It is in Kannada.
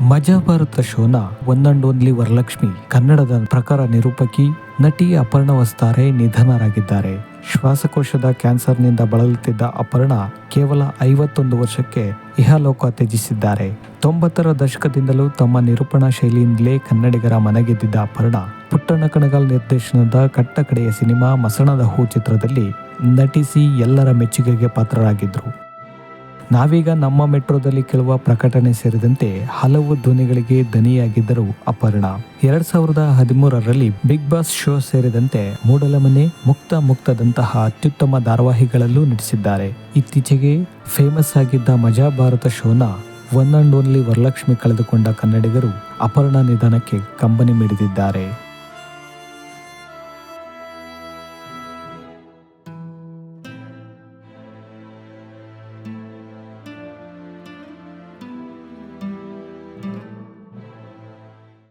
ಮಜಾ ಭಾರತ ಶೋನ ಒನ್ ಓನ್ಲಿ ವರಲಕ್ಷ್ಮಿ, ಕನ್ನಡದ ಪ್ರಕಾರ ನಿರೂಪಕಿ, ನಟಿ ಅಪರ್ಣ ವಸ್ತಾರೆ ನಿಧನರಾಗಿದ್ದಾರೆ. ಶ್ವಾಸಕೋಶದ ಕ್ಯಾನ್ಸರ್ನಿಂದ ಬಳಲುತ್ತಿದ್ದ ಅಪರ್ಣ ಕೇವಲ ಐವತ್ತೊಂದು ವರ್ಷಕ್ಕೆ ಇಹಲೋಕ ತ್ಯಜಿಸಿದ್ದಾರೆ. ತೊಂಬತ್ತರ ದಶಕದಿಂದಲೂ ತಮ್ಮ ನಿರೂಪಣಾ ಶೈಲಿಯಿಂದಲೇ ಕನ್ನಡಿಗರ ಮನಗೆದ್ದಿದ್ದ ಅಪರ್ಣ ಪುಟ್ಟಣ್ಣ ಕಣಗಾಲ್ ನಿರ್ದೇಶನದ ಕಟ್ಟಕಡೆಯ ಸಿನಿಮಾ ಮಸಣದ ಹೂ ಚಿತ್ರದಲ್ಲಿ ನಟಿಸಿ ಎಲ್ಲರ ಮೆಚ್ಚುಗೆಗೆ ಪಾತ್ರರಾಗಿದ್ದರು ನಾವೀಗ ನಮ್ಮ ಮೆಟ್ರೋದಲ್ಲಿ ಕೇಳುವ ಪ್ರಕಟಣೆ ಸೇರಿದಂತೆ ಹಲವು ಧ್ವನಿಗಳಿಗೆ ದನಿಯಾಗಿದ್ದರು ಅಪರ್ಣ. ಎರಡ್ ಸಾವಿರದ ಹದಿಮೂರರಲ್ಲಿ ಬಿಗ್ ಬಾಸ್ ಶೋ ಸೇರಿದಂತೆ ಮೂಡಲಮನೆ, ಮುಕ್ತ ಮುಕ್ತದಂತಹ ಅತ್ಯುತ್ತಮ ಧಾರಾವಾಹಿಗಳಲ್ಲೂ ನಟಿಸಿದ್ದಾರೆ. ಇತ್ತೀಚೆಗೆ ಫೇಮಸ್ ಆಗಿದ್ದ ಮಜಾ ಭಾರತ ಶೋನ ಒನ್ ಅಂಡ್ ಓನ್ಲಿ ವರಲಕ್ಷ್ಮಿ ಕಳೆದುಕೊಂಡ ಕನ್ನಡಿಗರು ಅಪರ್ಣ ನಿಧನಕ್ಕೆ ಕಂಬನಿ ಮಿಡಿದಿದ್ದಾರೆ.